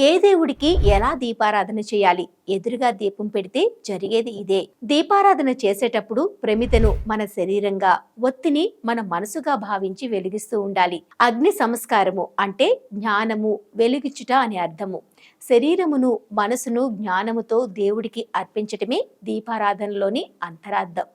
ఏ దేవుడికి ఎలా దీపారాధన చేయాలి? ఎదురుగా దీపం పెడితే జరిగేది ఇదే. దీపారాధన చేసేటప్పుడు ప్రమితను మన శరీరంగా ఒత్తిని మన మనసుగా భావించి వెలిగిస్తూ ఉండాలి. అగ్ని సంస్కారము అంటే జ్ఞానము వెలిగించుట అని అర్థము. శరీరమును మనసును జ్ఞానముతో దేవుడికి అర్పించటమే దీపారాధనలోని అంతరార్థం.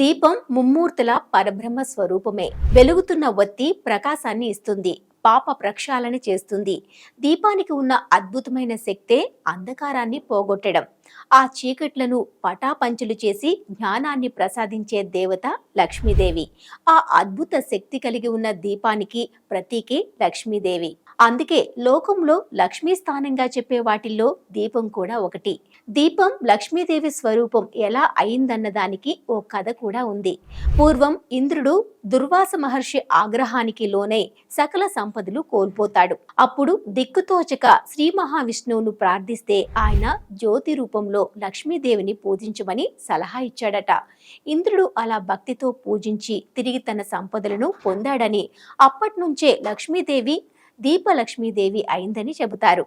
దీపం ముమ్మూర్తుల పరబ్రహ్మ స్వరూపమే. వెలుగుతున్న ఒత్తి ప్రకాశాన్ని ఇస్తుంది. పాప ప్రక్షాళన చేస్తుంది. దీపానికి ఉన్న అద్భుతమైన శక్తే అంధకారాన్ని పోగొట్టడం. ఆ చీకట్లను పటాపంచులు చేసి జ్ఞానాన్ని ప్రసాదించే దేవత లక్ష్మీదేవి. ఆ అద్భుత శక్తి కలిగి ఉన్న దీపానికి ప్రతీకే లక్ష్మీదేవి. అందుకే లోకంలో లక్ష్మీ స్థానంగా చెప్పే వాటిల్లో దీపం కూడా ఒకటి. దీపం లక్ష్మీదేవి స్వరూపం ఎలా అయిందన్న దానికి ఓ కథ కూడా ఉంది. పూర్వం ఇంద్రుడు దుర్వాస మహర్షి ఆగ్రహానికి లోనై సకల సంపదలు కోల్పోతాడు. అప్పుడు దిక్కుతోచక శ్రీ మహావిష్ణువును ప్రార్థిస్తే ఆయన జ్యోతి రూపంలో లక్ష్మీదేవిని పూజించమని సలహా ఇచ్చాడట. ఇంద్రుడు అలా భక్తితో పూజించి తిరిగి తన సంపదలను పొందాడని అప్పటి నుంచే లక్ష్మీదేవి దీపలక్ష్మీదేవి అయిందని చెబుతారు.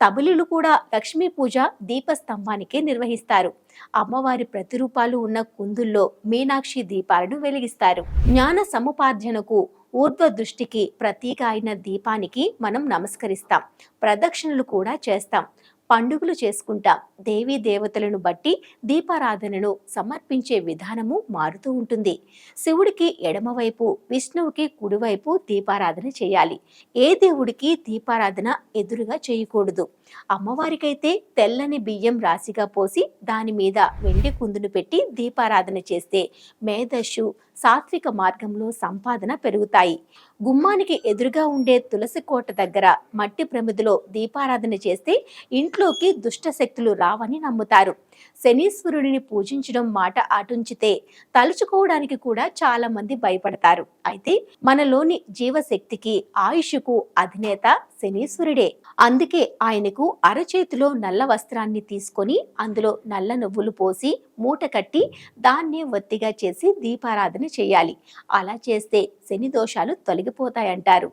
తబులులు కూడా లక్ష్మీ పూజ దీపస్తంభానికే నిర్వహిస్తారు. అమ్మవారి ప్రతిరూపాలు ఉన్న కుందుల్లో మీనాక్షి దీపాలను వెలిగిస్తారు. జ్ఞాన సముపార్జనకు ఊర్ధ్వ దృష్టికి ప్రతీక అయిన దీపానికి మనం నమస్కరిస్తాం. ప్రదక్షిణలు కూడా చేస్తాం. పండుగలు చేసుకుంటాం. దేవీ దేవతలను బట్టి దీపారాధనను సమర్పించే విధానము మారుతూ ఉంటుంది. శివుడికి ఎడమవైపు విష్ణువుకి కుడివైపు దీపారాధన చేయాలి. ఏ దేవుడికి దీపారాధన ఎదురుగా చేయకూడదు. అమ్మవారికైతే తెల్లని బియ్యం రాశిగా పోసి దాని మీద వెండి కుందును పెట్టి దీపారాధన చేస్తే మేధస్సు సాత్విక మార్గంలో సంపాదన పెరుగుతాయి. గుమ్మానికి ఎదురుగా ఉండే తులసి కోట దగ్గర మట్టి ప్రమిదిలో దీపారాధన చేస్తే ఇంట్లోకి దుష్ట శక్తులు రావని నమ్ముతారు. శనీశ్వరుడిని పూజించడం మాట అటుంచితే తలుచుకోవడానికి కూడా చాలా మంది భయపడతారు. అయితే మనలోని జీవశక్తికి ఆయుష్కు అధినేత శనీశ్వరుడే. అందుకే ఆయనకు అరచేతిలో నల్ల వస్త్రాన్ని తీసుకొని అందులో నల్ల నువ్వులు పోసి మూట కట్టి దాన్నే ఒత్తిగా చేసి దీపారాధన చేయాలి. అలా చేస్తే శని దోషాలు తొలగిపోతాయంటారు.